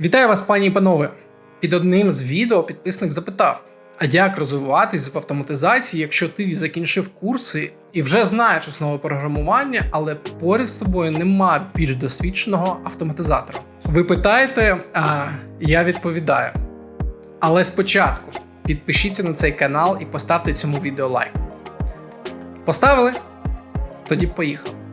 Вітаю вас, пані і панове. Під одним з відео підписник запитав: а як розвиватись в автоматизації, якщо ти закінчив курси і вже знаєш основи програмування, але поряд з тобою нема більш досвідченого автоматизатора? Ви питаєте, а я відповідаю. Але спочатку підпишіться на цей канал і поставте цьому відео лайк. Поставили? Тоді поїхали.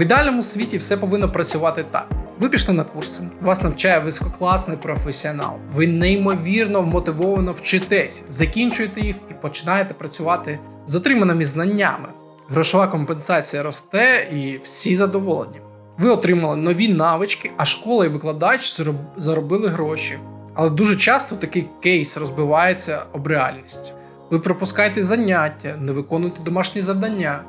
В ідеальному світі все повинно працювати так. Ви пішли на курси, вас навчає висококласний професіонал. Ви неймовірно вмотивовано вчитесь, закінчуєте їх і починаєте працювати з отриманими знаннями. Грошова компенсація росте і всі задоволені. Ви отримали нові навички, а школа і викладач заробили гроші. Але дуже часто такий кейс розбивається об реальність. Ви пропускаєте заняття, не виконуєте домашні завдання,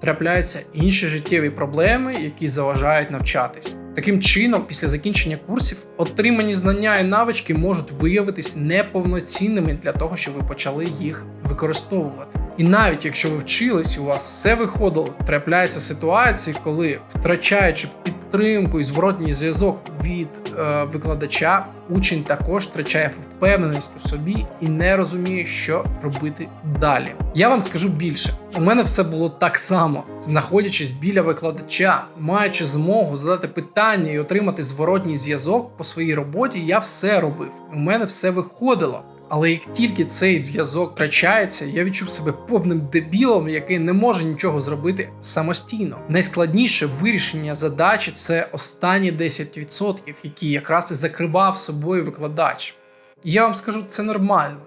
трапляються інші життєві проблеми, які заважають навчатись. Таким чином, після закінчення курсів, отримані знання і навички можуть виявитись неповноцінними для того, щоб ви почали їх використовувати. І навіть якщо ви вчились, у вас все виходило, трапляються ситуації, коли втрачаючи підтримку і зворотній зв'язок від е, викладача, учень також втрачає впевненість у собі і не розуміє, що робити далі. Я вам скажу більше: у мене все було так само, знаходячись біля викладача, маючи змогу задати питання і отримати зворотній зв'язок по своїй роботі, я все робив. У мене все виходило. Але як тільки цей зв'язок втрачається, я відчув себе повним дебілом, який не може нічого зробити самостійно. Найскладніше вирішення задачі це останні 10%, які якраз і закривав собою викладач. І я вам скажу, це нормально.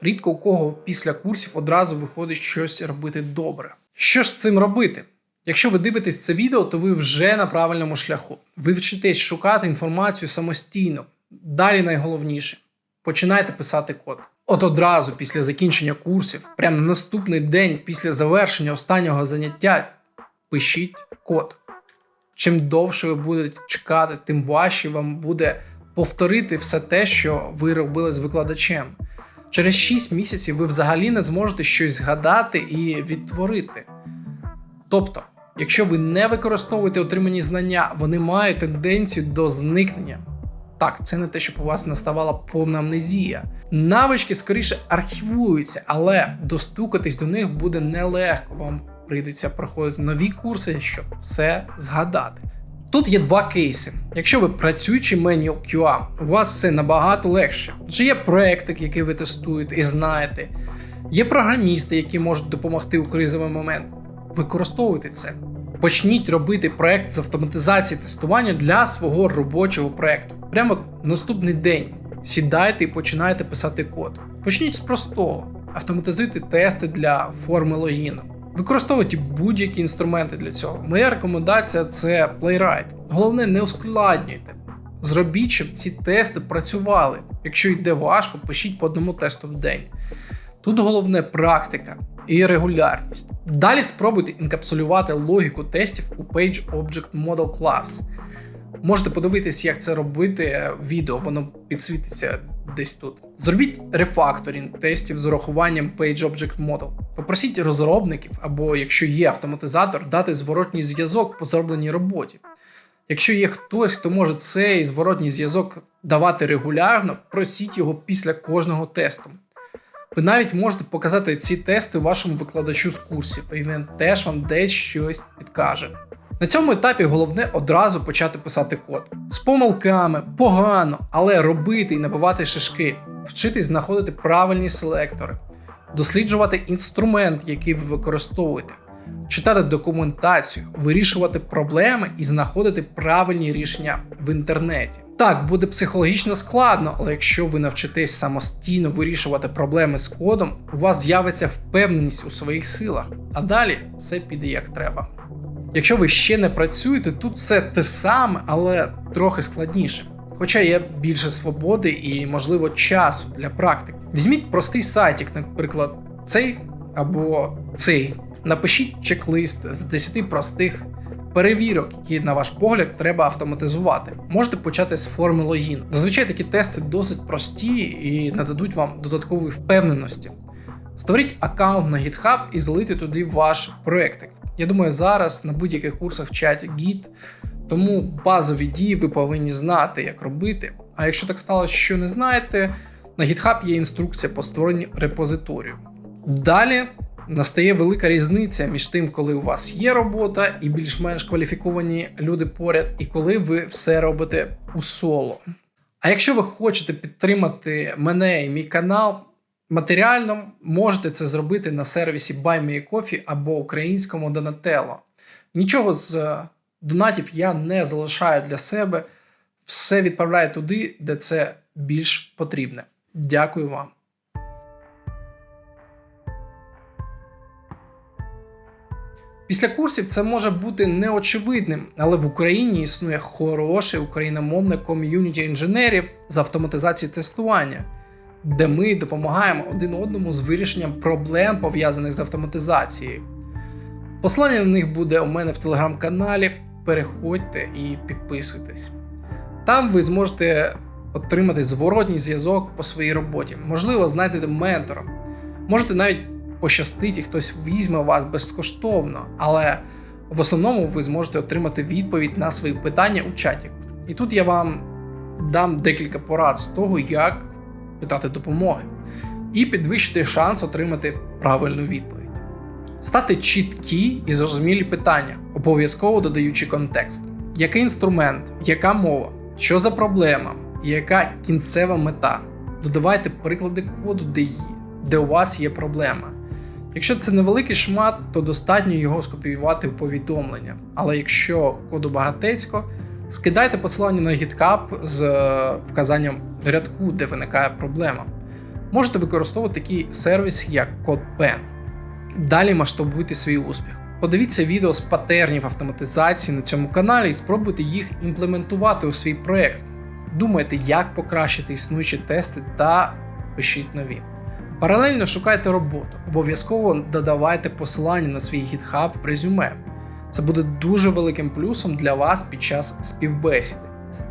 Рідко у кого після курсів одразу виходить щось робити добре. Що ж з цим робити? Якщо ви дивитесь це відео, то ви вже на правильному шляху. Ви вчитесь шукати інформацію самостійно. Далі найголовніше починайте писати код. От одразу після закінчення курсів, прямо на наступний день після завершення останнього заняття, пишіть код. Чим довше ви будете чекати, тим важче вам буде повторити все те, що ви робили з викладачем. Через 6 місяців ви взагалі не зможете щось згадати і відтворити. Тобто, якщо ви не використовуєте отримані знання, вони мають тенденцію до зникнення. Так, це не те, щоб у вас наставала повна амнезія. Навички скоріше архівуються, але достукатись до них буде нелегко. Вам прийдеться проходити нові курси, щоб все згадати. Тут є два кейси. Якщо ви працюючий менюал QA, у вас все набагато легше. Адже є проекти, які ви тестуєте і знаєте. Є програмісти, які можуть допомогти у кризовий момент. Використовуйте це. Почніть робити проект з автоматизації тестування для свого робочого проекту. Прямо наступний день сідайте і починайте писати код. Почніть з простого: автоматизуйте тести для форми логіну. Використовуйте будь-які інструменти для цього. Моя рекомендація це Playwright. Головне, не ускладнюйте. Зробіть, щоб ці тести працювали. Якщо йде важко, пишіть по одному тесту в день. Тут головне практика і регулярність. Далі спробуйте інкапсулювати логіку тестів у Page Object Model Class. Можете подивитись, як це робити відео, воно підсвітиться десь тут. Зробіть рефакторінг тестів з урахуванням Page Object Model. Попросіть розробників, або якщо є автоматизатор, дати зворотній зв'язок по зробленій роботі. Якщо є хтось, хто може цей зворотній зв'язок давати регулярно, просіть його після кожного тесту. Ви навіть можете показати ці тести вашому викладачу з курсів, і він теж вам десь щось підкаже. На цьому етапі головне одразу почати писати код. З помилками, погано, але робити і набивати шишки, вчитись знаходити правильні селектори, досліджувати інструмент, який ви використовуєте, читати документацію, вирішувати проблеми і знаходити правильні рішення в інтернеті. Так, буде психологічно складно, але якщо ви навчитесь самостійно вирішувати проблеми з кодом, у вас з'явиться впевненість у своїх силах, а далі все піде як треба. Якщо ви ще не працюєте, тут все те саме, але трохи складніше. Хоча є більше свободи і, можливо, часу для практики. Візьміть простий сайтик, наприклад, цей або цей. Напишіть чек-лист з 10 простих перевірок, які, на ваш погляд, треба автоматизувати. Можете почати з форми логіну. Зазвичай такі тести досить прості і нададуть вам додаткової впевненості. Створіть аккаунт на GitHub і залийте туди ваш проектик. Я думаю, зараз на будь-яких курсах в чаті Git Тому базові дії ви повинні знати, як робити. А якщо так сталося, що не знаєте, на GitHub є інструкція по створенню репозиторію. Далі настає велика різниця між тим, коли у вас є робота і більш-менш кваліфіковані люди поряд, і коли ви все робите у соло. А якщо ви хочете підтримати мене і мій канал матеріально, можете це зробити на сервісі BuyMeACoffee або українському Donatello. Нічого з е, донатів я не залишаю для себе, все відправляю туди, де це більш потрібне. Дякую вам. Після курсів це може бути неочевидним, але в Україні існує хороше україномовне ком'юніті інженерів з автоматизації тестування, де ми допомагаємо один одному з вирішенням проблем, пов'язаних з автоматизацією. Посилання на них буде у мене в телеграм-каналі. Переходьте і підписуйтесь. Там ви зможете отримати зворотній зв'язок по своїй роботі. Можливо, знайдете ментора. Можете навіть пощастить і хтось візьме вас безкоштовно, але в основному ви зможете отримати відповідь на свої питання у чаті. І тут я вам дам декілька порад з того, як питати допомоги, і підвищити шанс отримати правильну відповідь. Ставте чіткі і зрозумілі питання, обов'язково додаючи контекст. Який інструмент, яка мова, що за проблема, яка кінцева мета. Додавайте приклади коду, де, є, де у вас є проблема. Якщо це невеликий шмат, то достатньо його скопіювати в повідомлення. Але якщо коду багатецько, скидайте посилання на GitHub з е, вказанням рядку, де виникає проблема. Можете використовувати такий сервіс, як CodePen. Далі масштабуйте свій успіх. Подивіться відео з патернів автоматизації на цьому каналі і спробуйте їх імплементувати у свій проєкт. Думайте, як покращити існуючі тести та пишіть нові. Паралельно шукайте роботу, обов'язково додавайте посилання на свій GitHub в резюме. Це буде дуже великим плюсом для вас під час співбесіди.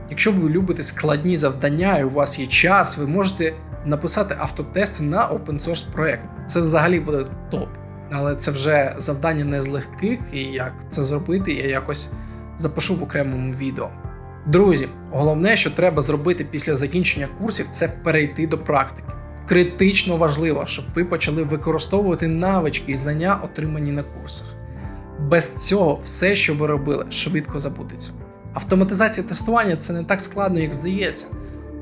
Якщо ви любите складні завдання і у вас є час, ви можете написати автотести на open source проект. Це взагалі буде топ. Але це вже завдання не з легких, і як це зробити, я якось запишу в окремому відео. Друзі, головне, що треба зробити після закінчення курсів, це перейти до практики. Критично важливо, щоб ви почали використовувати навички і знання, отримані на курсах. Без цього все, що ви робили, швидко забудеться. Автоматизація тестування це не так складно, як здається.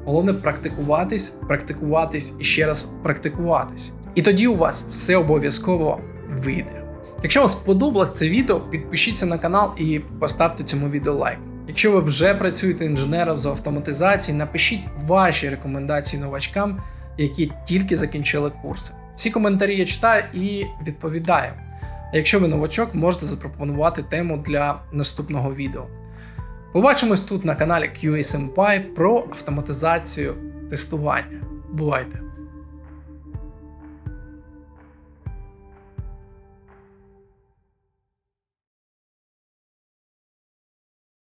Головне практикуватись, практикуватись і ще раз практикуватись. І тоді у вас все обов'язково вийде. Якщо вам сподобалось це відео, підпишіться на канал і поставте цьому відео лайк. Якщо ви вже працюєте інженером з автоматизації, напишіть ваші рекомендації новачкам, які тільки закінчили курси. Всі коментарі я читаю і відповідаю. А якщо ви новачок, можете запропонувати тему для наступного відео. Побачимось тут на каналі QA Senpai про автоматизацію тестування. Бувайте!